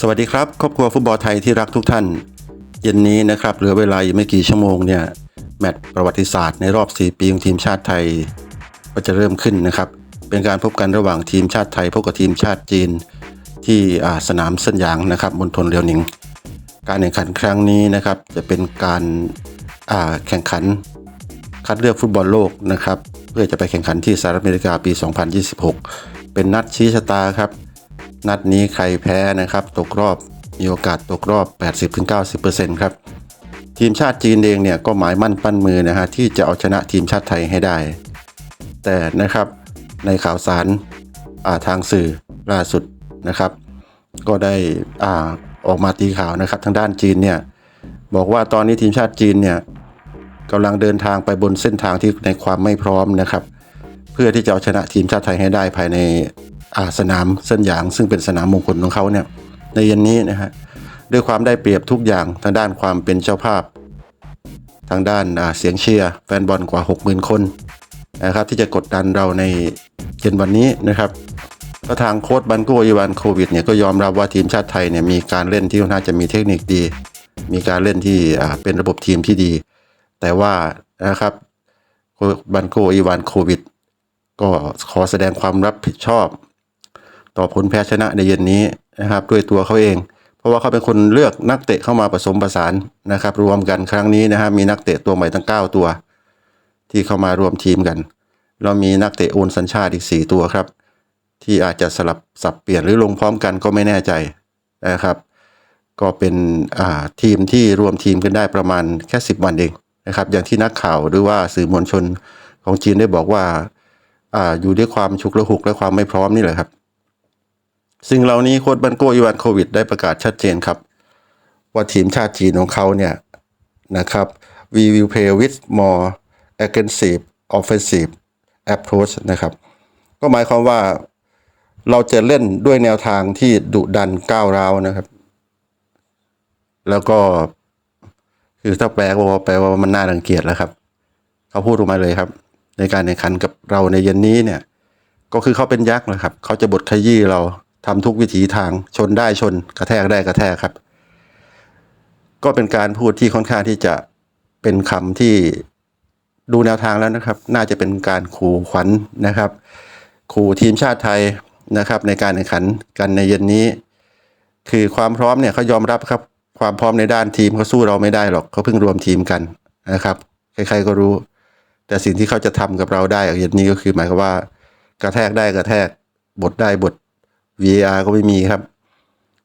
สวัสดีครับครอบครัวฟุตบอลไทยที่รักทุกท่าน เย็นนี้นะครับเหลือเวลาอีกไม่กี่ชั่วโมงเนี่ยแมตช์ประวัติศาสตร์ในรอบ 4 ปีของทีมชาติไทย ก็จะเริ่มขึ้นนะครับ เป็นการพบกันระหว่างทีมชาติไทยพบกับทีมชาติจีนที่สนามเส้นหยางนะครับมณฑลเลียวหนิง การแข่งขันครั้งนี้นะครับ จะเป็นการาแข่งขันคัดเลือกฟุตบอลโลกนะครับ เพื่อจะไปแข่งขันที่สหรัฐอเมริกาปี 2026 เป็นนัดชี้ชะตาครับ นัดนี้ใครแพ้นะครับ ตกรอบมีโอกาสตกรอบ 80-90%ครับ ทีมชาติจีนเองเนี่ยก็หมายมั่นปั้นมือนะฮะที่จะเอาชนะทีมชาติไทยให้ได้ แต่นะครับในข่าวสาราทางสื่อล่าสุดนะครับ ก็ได้อ่าออกมาตีข่าวนะครับ ทางด้านจีนเนี่ยบอกว่าตอนนี้ทีมชาติจีนเนี่ยกำลังเดินทางไปบนเส้นทางที่ในความไม่พร้อมนะครับ เพื่อที่จะเอาชนะทีมชาติไทยให้ได้ภายในอาสนามเส้นหยาง ซึ่งเป็นสนามมงคลของเขาเนี่ยในเย็นนี้นะฮะด้วยความได้เปรียบทุกอย่างทางด้านความเป็นเจ้าภาพ ทางด้านเสียงเชียร์แฟนบอลกว่า 60,000 คนนะครับที่จะกดดันเราในเย็นวันนี้นะครับก็ทางโค้ชบันโกอีวานโควิดเนี่ยก็ยอมรับว่าทีมชาติไทยเนี่ยมีการเล่นที่น่าจะมีเทคนิคดี มีการเล่นที่เป็นระบบทีมที่ดี แต่ว่านะครับบันโกอีวานโควิด ก็ขอแสดงความรับผิดชอบ ต่อผลแพ้ชนะในเย็นนี้นะครับ ด้วยตัวเขาเอง เพราะว่าเขาเป็นคนเลือกนักเตะเข้ามาผสมผสานนะครับ รวมกันครั้งนี้นะฮะมีนักเตะตัวใหม่ตั้ง 9 ตัว ที่เข้ามารวมทีมกันแล้วมีนักเตะโอนสัญชาติอีก 4 ตัวครับ ที่อาจจะสลับสับเปลี่ยนหรือลงพร้อมกันก็ไม่แน่ใจนะครับ ก็เป็นทีมที่รวมทีมกันได้ประมาณแค่ 10 วันเองนะครับ อย่างที่นักข่าวหรือว่าสื่อมวลชนของจีนได้บอกว่า อ่าอยู่ด้วยความฉุกละหุกและความไม่พร้อมนี่แหละครับ สิ่งเหล่านี้โค้ชบันโกอีวานโควิด ได้ประกาศชัดเจนครับ ว่าทีมชาติจีนของเขาเนี่ยนะครับ we will play with more aggressive offensive approach นะครับ ก็หมายความว่าเราจะเล่นด้วยแนวทางที่ดุดันก้าวร้าวนะครับ แล้วก็คือถ้าแปลก็แปลว่ามันน่ารังเกียจแล้วครับ เขาพูดออกมาเลยครับ ในการแข่งขันกับเราในเย็นนี้เนี่ย ก็คือเขาเป็นยักษ์นะครับ เขาจะบดขยี้เราทำทุกวิถีทางชนได้ชนกระแทกได้กระแทกครับ ก็เป็นการพูดที่ค่อนข้างที่จะเป็นคำที่ดูแนวทางแล้วนะครับ น่าจะเป็นการขู่ขวัญนะครับ ขู่ทีมชาติไทยนะครับ ในการแข่งขันกันในเย็นนี้ คือความพร้อมเนี่ยเขายอมรับครับ ความพร้อมในด้านทีมเขาสู้เราไม่ได้หรอกเขาเพิ่งรวมทีมกันนะครับ ใครๆก็รู้ แต่สิ่งที่เขาจะทำกับเราได้อย่างนี้ก็คือหมายความว่ากระแทกได้กระแทกบทได้บท VAR ก็ไม่มีครับ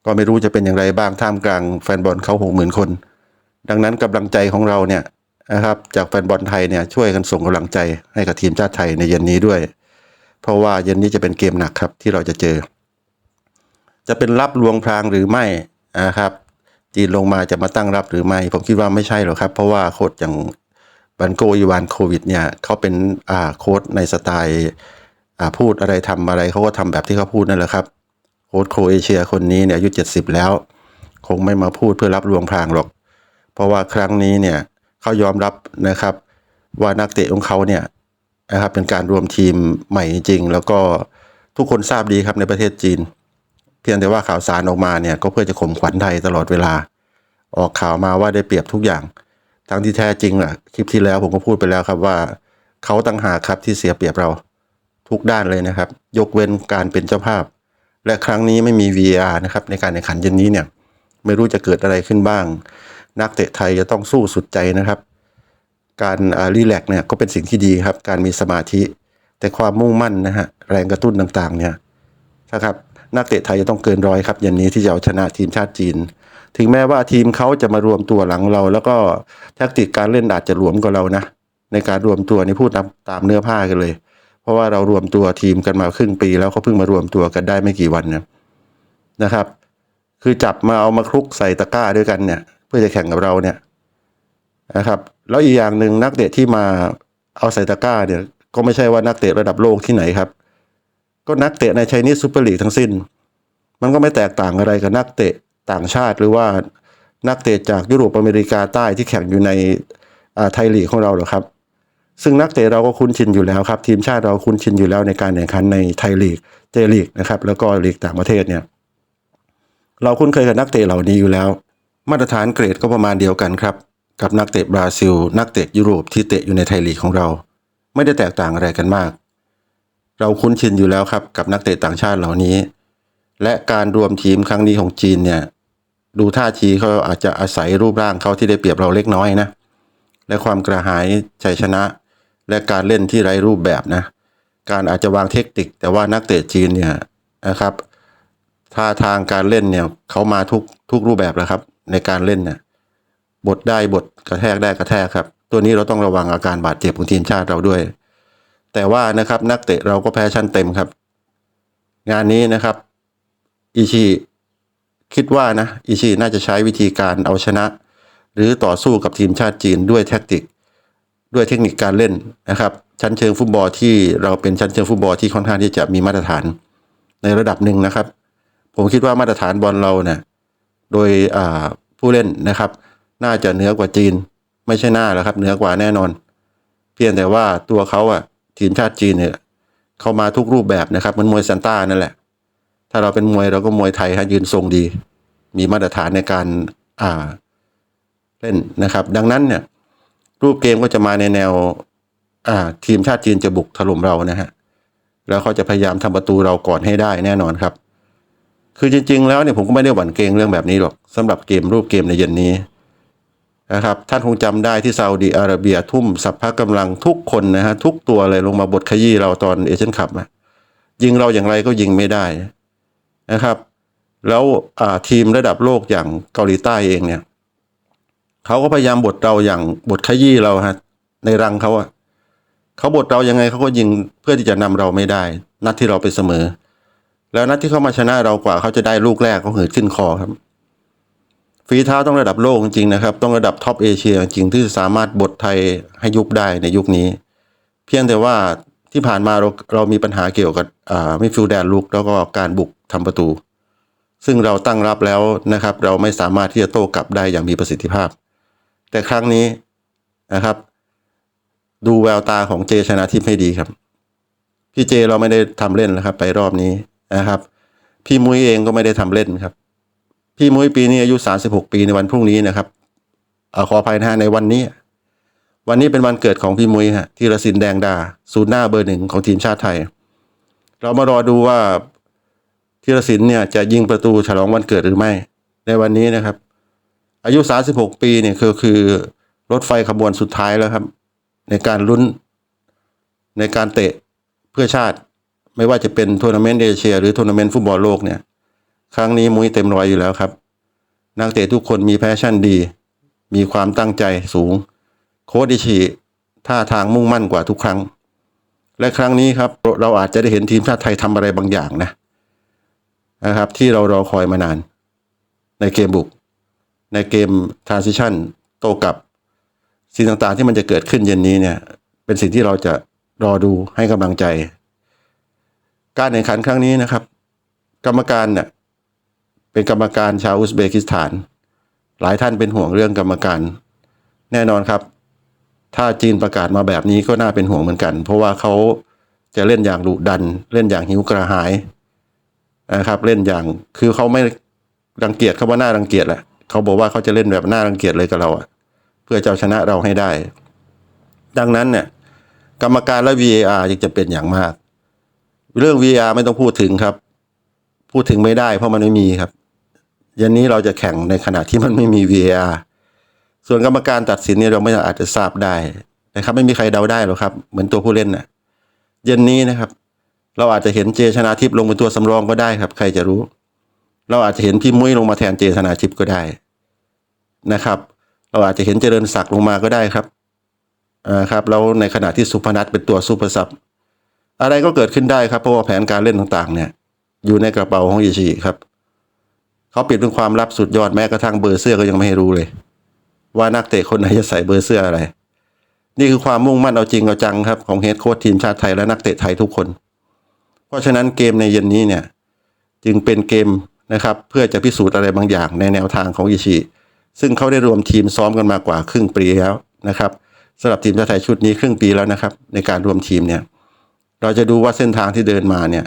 ก็ไม่รู้จะเป็นอย่างไรบ้างท่ามกลางแฟนบอลเขาหกหมื่นคน ดังนั้นกำลังใจของเราเนี่ยนะครับจากแฟนบอลไทยเนี่ยช่วยกันส่งกำลังใจให้กับทีมชาติไทยในเย็นนี้ด้วย เพราะว่าเย็นนี้จะเป็นเกมหนักครับที่เราจะเจอ จะเป็นรับลวงพรางหรือไม่นะครับจีนลงมาจะมาตั้งรับหรือไม่ ผมคิดว่าไม่ใช่หรอกครับ เพราะว่าโค้ชอย่าง บันโกอีวานโควิดเนี่ยเขาเป็นอ่าโค้ชในสไตล์อ่าพูดอะไรทำอะไรเขาก็ทำแบบที่เขาพูดนั่นแหละครับโค้ชโครเอเชียคนนี้เนี่ยอายุ 70 แล้ว คงไม่มาพูดเพื่อรับลวงพรางหรอก เพราะว่าครั้งนี้เนี่ยเขายอมรับนะครับว่านักเตะของเขาเนี่ยนะครับเป็นการรวมทีมใหม่จริง แล้วก็ทุกคนทราบดีครับในประเทศจีน เพียงแต่ว่าข่าวสารออกมาเนี่ยก็เพื่อจะข่มขวัญไทยตลอดเวลา ออกข่าวมาว่าได้เปรียบทุกอย่าง ทั้งที่แท้จริงอะ คลิปที่แล้วผมก็พูดไปแล้วครับว่าเขาตั้งหาครับที่เสียเปรียบเราทุกด้านเลยนะครับ ยกเว้นการเป็นเจ้าภาพ และครั้งนี้ไม่มี VR นะครับในการแข่งขันเย็นนี้เนี่ย ไม่รู้จะเกิดอะไรขึ้นบ้าง นักเตะไทยจะต้องสู้สุดใจนะครับ การรีแลกซ์เนี่ยก็เป็นสิ่งที่ดีครับ การมีสมาธิ แต่ความมุ่งมั่นนะฮะแรงกระตุ้นต่างๆเนี่ยนะครับนักเตะไทยจะต้องเกินร้อยครับเย็นนี้ที่จะเอาชนะทีมชาติจีน ถึงแม้ว่าทีมเขาจะมารวมตัวหลังเรา แล้วก็แทคติกการเล่นอาจจะหลวมกว่าเรานะ ในการรวมตัวนี่พูดตามตามเนื้อผ้ากันเลย เพราะว่าเรารวมตัวทีมกันมาครึ่งปี แล้วเขาเพิ่งมารวมตัวกันได้ไม่กี่วันเนี่ยนะครับ คือจับมาเอามาคลุกใส่ตะกร้าด้วยกันเนี่ย เพื่อจะแข่งกับเราเนี่ยนะครับแล้วอีกอย่างหนึ่งนักเตะที่มาเอาใส่ตะกร้าเนี่ย ก็ไม่ใช่ว่านักเตะระดับโลกที่ไหนครับ ก็นักเตะในไชนีสซูเปอร์ลีกทั้งสิ้น มันก็ไม่แตกต่างอะไรกับนักเตะ ต่างชาติ หรือว่านักเตะจากยุโรปอเมริกาใต้ที่แข่งอยู่ในไทยลีกของเราหรอครับ ซึ่งนักเตะเราก็คุ้นชินอยู่แล้วครับทีมชาติเราคุ้นชินอยู่แล้วในการแข่งขันในไทยลีกเจลีกนะครับแล้วก็ลีกต่างประเทศเนี่ยเราคุ้นเคยกับนักเตะเหล่านี้อยู่แล้ว มาตรฐานเกรดก็ประมาณเดียวกันครับกับนักเตะบราซิล นักเตะยุโรปที่เตะอยู่ในไทยลีกของเรา ไม่ได้แตกต่างอะไรกันมาก เราคุ้นชินอยู่แล้วครับกับนักเตะต่างชาติเหล่านี้ และการรวมทีมครั้งนี้ของจีนเนี่ย ดูท่าทีเขาอาจจะอาศัยรูปร่างเขาที่ได้เปรียบเราเล็กน้อยนะ และความกระหายชัยชนะ และการเล่นที่ไร้รูปแบบนะ การอาจจะวางเทคนิค แต่ว่านักเตะจีนเนี่ยนะครับท่าทางการเล่นเนี่ยเขามาทุกทุกรูปแบบแล้วครับ ในการเล่นเนี่ยบทได้บทกระแทกได้กระแทกครับ ตัวนี้เราต้องระวังอาการบาดเจ็บของทีมชาติเราด้วย แต่ว่านะครับนักเตะเราก็แพ้ชั้นเต็มครับ งานนี้นะครับอิชิ คิดว่านะอิชิน่าจะใช้วิธีการเอาชนะ หรือต่อสู้กับทีมชาติจีนด้วยแท็กติก ด้วยเทคนิคการเล่นนะครับ ชั้นเชิงฟุตบอลที่เราเป็นชั้นเชิงฟุตบอลที่ค่อนข้างที่จะมีมาตรฐานในระดับหนึ่งนะครับ ผมคิดว่ามาตรฐานบอลเราเนี่ยโดยผู้เล่นนะครับ น่าจะเหนือกว่าจีน ไม่ใช่หน้าแล้วครับเหนือกว่าแน่นอน เพียงแต่ว่าตัวเขาอะทีมชาติจีนเนี่ยเขามาทุกรูปแบบนะครับเหมันมวยซันต้านั่นแหละ ถ้าเราเป็นมวยเราก็มวยไทยฮะยืนทรงดี มีมาตรฐานในการอ่าเล่นนะครับ ดังนั้นเนี่ย รูปเกมก็จะมาในแนว อ่า ทีมชาติจีนจะบุกถล่มเรานะฮะแล้วเขาจะพยายามทำประตูเราก่อนให้ได้แน่นอนครับ คือจริง ๆ แล้วเนี่ยผมก็ไม่ได้หวั่นเกรงเรื่องแบบนี้หรอกสำหรับเกมรูปเกมในเย็นนี้นะครับท่านคงจำได้ที่ซาอุดีอาระเบียทุ่มสัพพะกำลังทุกคนนะฮะทุกตัวเลยลงมาบทขยี้เราตอนเอเชียนคัพอะยิงเราอย่างไรก็ยิงไม่ได้ นะครับ แล้วทีมระดับโลกอย่างเกาหลีใต้เองเนี่ยเขาก็พยายามบทเราอย่างบทขยี้เราฮะในรังเขาอะเขาบทเรายังไงเขาก็ยิงเพื่อที่จะนำเราไม่ได้ นัดที่เราไปเสมอ แล้วนัดที่เขามาชนะเรากว่าเขาจะได้ลูกแรกเขาเหินขึ้นคอครับฝีเท้าต้องระดับโลกจริงๆนะครับ ต้องระดับท็อปเอเชียจริงที่สามารถบทไทยให้ยุบได้ในยุคนี้ เพียงแต่ว่าที่ผ่านมาเราเรามีปัญหาเกี่ยวกับมิฟิลแดนลุกแล้วก็การบุก ทำประตู ซึ่งเราตั้งรับแล้วนะครับ เราไม่สามารถที่จะโต้กลับได้อย่างมีประสิทธิภาพ แต่ครั้งนี้นะครับ ดูแววตาของเจชนะทิพย์ให้ดีครับ พี่เจเราไม่ได้ทำเล่นแล้วครับ ไปรอบนี้นะครับ พี่มุ้ยเองก็ไม่ได้ทำเล่นครับ พี่มุ้ยปีนี้อายุ 36 ปีในวันพรุ่งนี้นะครับอขออภัยนะฮะในวันนี้ วันนี้เป็นวันเกิดของพี่มุ้ยฮะธีรศิลป์แดงดาศูนย์หน้าเบอร์หนึ่งของทีมชาติไทย เรามารอดูว่า ธีรศิลป์เนี่ยจะยิงประตูฉลองวันเกิดหรือไม่ ในวันนี้นะครับ อายุ 36 ปีเนี่ยคือคือรถไฟขบวนสุดท้ายแล้วครับ ในการลุ้นในการเตะเพื่อชาติ ไม่ว่าจะเป็นทัวร์นาเมนต์เอเชีย หรือทัวร์นาเมนต์ฟุตบอลโลกเนี่ย ครั้งนี้มุ้ยเต็มร้อยอยู่แล้วครับ นักเตะทุกคนมีแพชชั่นดี มีความตั้งใจสูง โค้ชอิชิท่าทางมุ่งมั่นกว่าทุกครั้ง และครั้งนี้ครับเราอาจจะได้เห็นทีมชาติไทยทำอะไรบางอย่างนะ นะครับ ที่เรารอคอยมานาน ในเกมบุก ในเกม transition โตกลับสิ่งต่างๆที่มันจะเกิดขึ้นเย็นนี้เนี่ย เป็นสิ่งที่เราจะรอดูให้กำลังใจ การแข่งขันครั้งนี้นะครับ กรรมการเนี่ยเป็นกรรมการชาวอุซเบกิสถาน หลายท่านเป็นห่วงเรื่องกรรมการ แน่นอนครับ ถ้าจีนประกาศมาแบบนี้ก็น่าเป็นห่วงเหมือนกัน เพราะว่าเขาจะเล่นอย่างดุดัน เล่นอย่างหิวกระหาย นะครับเล่นอย่างคือเขาไม่รังเกียจเขาว่าหน่ารังเกียจแหละเขาบอกว่าเขาจะเล่นแบบหน่ารังเกียจเลยกับเราอะเพื่อจะเอาชนะเราให้ได้ ดังนั้นเนี่ยกรรมการและ VAR จึงจะเป็นอย่างมาก เรื่อง VAR ไม่ต้องพูดถึงครับ พูดถึงไม่ได้เพราะมันไม่มีครับยันนี้เราจะแข่งในขณะที่มันไม่มี VAR ส่วนกรรมการตัดสินเนี่ยเราไม่อาจจะทราบได้นะครับ ไม่มีใครเดาได้หรอกครับ เหมือนตัวผู้เล่นน่ะ เย็นนี้นะครับ เราอาจจะเห็นเจชนาทิพย์ลงเป็นตัวสำรองก็ได้ครับ ใครจะรู้ เราอาจจะเห็นพี่มุ้ยลงมาแทนเจชนาทิพย์ก็ได้นะครับ เราอาจจะเห็นเจริญศักดิ์ลงมาก็ได้ครับอ่าครับแล้วในขณะที่สุพนัทเป็นตัวซูเปอร์ซับอะไรก็เกิดขึ้นได้ครับเพราะว่าแผนการเล่นต่างๆ เนี่ย อยู่ในกระเป๋าของอิชิครับเขาปิดเป็นความลับสุดยอดแม้กระทั่งเบอร์เสื้อก็ยังไม่ให้รู้เลย ว่านักเตะคนไหนจะใส่เบอร์เสื้ออะไร นี่คือความมุ่งมั่นเอาจริงเอาจังครับของเฮดโค้ชทีมชาติไทยและนักเตะไทยทุกคน เพราะฉะนั้นเกมในเย็นนี้เนี่ยจึงเป็นเกมนะครับเพื่อจะพิสูจน์อะไรบางอย่างในแนวทางของอิชิ ซึ่งเขาได้รวมทีมซ้อมกันมากว่าครึ่งปีแล้วนะครับสำหรับทีมชาติไทยชุดนี้ครึ่งปีแล้วนะครับ ในการรวมทีมเนี่ยเราจะดูว่าเส้นทางที่เดินมาเนี่ย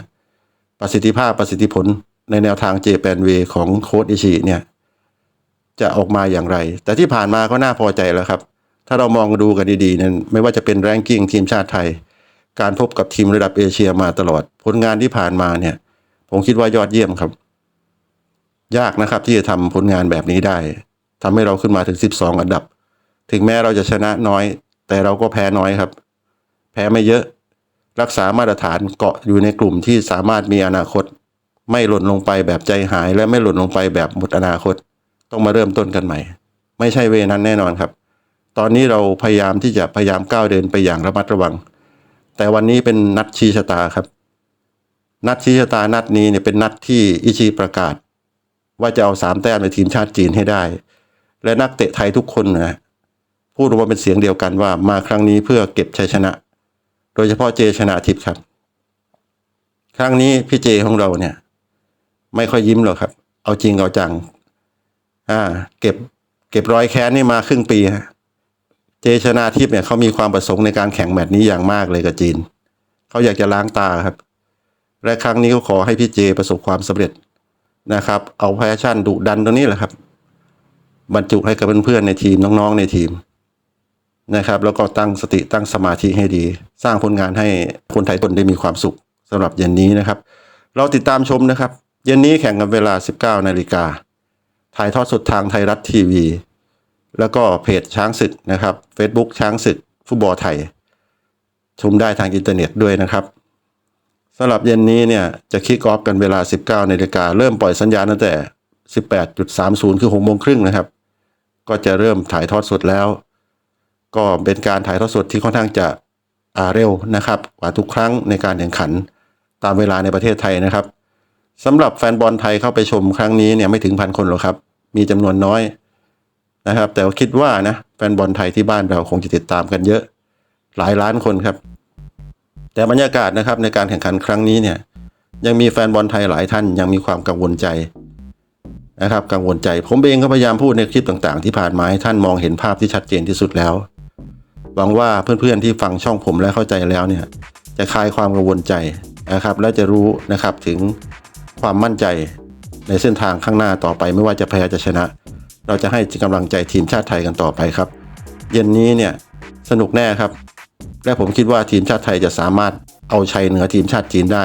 ประสิทธิภาพประสิทธิผลในแนวทางเจแปนเวของโค้ดอิชิเนี่ยจะออกมาอย่างไร แต่ที่ผ่านมาก็น่าพอใจแล้วครับ ถ้าเรามองดูกันดีๆนั้นไม่ว่าจะเป็นแรงกิ้งทีมชาติไทย การพบกับทีมระดับเอเชียมาตลอด ผลงานที่ผ่านมาเนี่ย ผมคิดว่ายอดเยี่ยมครับ ยากนะครับที่จะทำผลงานแบบนี้ได้ทำให้เราขึ้นมาถึง 12 อันดับ ถึงแม้เราจะชนะน้อย แต่เราก็แพ้น้อยครับ แพ้ไม่เยอะ รักษามาตรฐานเกาะอยู่ในกลุ่มที่สามารถมีอนาคต ไม่หล่นลงไปแบบใจหาย และไม่หล่นลงไปแบบหมดอนาคต ต้องมาเริ่มต้นกันใหม่ ไม่ใช่เวนั้นแน่นอนครับ ตอนนี้เราพยายามที่จะพยายามก้าวเดินไปอย่างระมัดระวัง แต่วันนี้เป็นนัดชี้ชะตาครับ นัดชี้ชะตานัดนี้เนี่ยเป็นนัดที่อิชิประกาศ ว่าจะเอาสามแต้มในทีมชาติจีนให้ได้ และนักเตะไทยทุกคนนะพูดออกมาเป็นเสียงเดียวกันว่ามาครั้งนี้เพื่อเก็บชัยชนะ โดยเฉพาะเจชนะทิพย์ครับ ครั้งนี้พี่เจของเราเนี่ย ไม่ค่อยยิ้มหรอกครับ เอาจริงเอาจัง อ่า เก็บ เก็บรอยแค้นนี่มาครึ่งปีฮะ เจชนาทิพย์เนี่ยเขามีความประสงค์ในการแข่งแมตช์นี้อย่างมากเลยกับจีน เขาอยากจะล้างตาครับ และครั้งนี้ก็ขอให้พี่เจประสบความสำเร็จนะครับ เอาแพชชั่นดุดันตรงนี้แหละครับ บรรจุให้กับเพื่อนๆในทีมน้องๆในทีมนะครับ แล้วก็ตั้งสติตั้งสมาธิให้ดี สร้างผลงานให้คนไทยคนได้มีความสุขสำหรับเย็นนี้นะครับ เราติดตามชมนะครับ เย็นนี้แข่งกันเวลา 19นาฬิกาถ่ายทอดสดทางไทยรัฐทีวี แล้วก็เพจช้างศึกนะครับ Facebook ช้างศึกฟุตบอลไทย ชมได้ทางอินเทอร์เน็ตด้วยนะครับสำหรับเย็นนี้เนี่ยจะคิกออฟกันเวลา 19นาฬิกาเริ่มปล่อยสัญญาณตั้งแต่ 18.30 คือ6โมงครึ่งนะครับ ก็จะเริ่มถ่ายทอดสดแล้ว ก็เป็นการถ่ายทอดสดที่ค่อนข้างจะอาเร็วนะครับกว่าทุกครั้งในการแข่งขันตามเวลาในประเทศไทยนะครับสำหรับแฟนบอลไทยเข้าไปชมครั้งนี้เนี่ยไม่ถึงพันคนหรอกครับ มีจำนวนน้อย นะครับ แต่คิดว่านะแฟนบอลไทยที่บ้านเราคงจะติดตามกันเยอะหลายล้านคนครับ แต่บรรยากาศนะครับในการแข่งขันครั้งนี้เนี่ย ยังมีแฟนบอลไทยหลายท่านยังมีความกังวลใจนะครับกังวลใจ ผมเองก็พยายามพูดในคลิปต่างๆ ที่ผ่านมาให้ท่านมองเห็นภาพที่ชัดเจนที่สุดแล้วหวังว่าเพื่อนๆที่ฟังช่องผมและเข้าใจแล้วเนี่ย จะคลายความกังวลใจนะครับ และจะรู้นะครับถึงความมั่นใจในเส้นทางข้างหน้าต่อไปไม่ว่าจะแพ้จะชนะ เราจะให้กำลังใจทีมชาติไทยกันต่อไปครับ เย็นนี้เนี่ยสนุกแน่ครับ และผมคิดว่าทีมชาติไทยจะสามารถเอาชัยเหนือทีมชาติจีนได้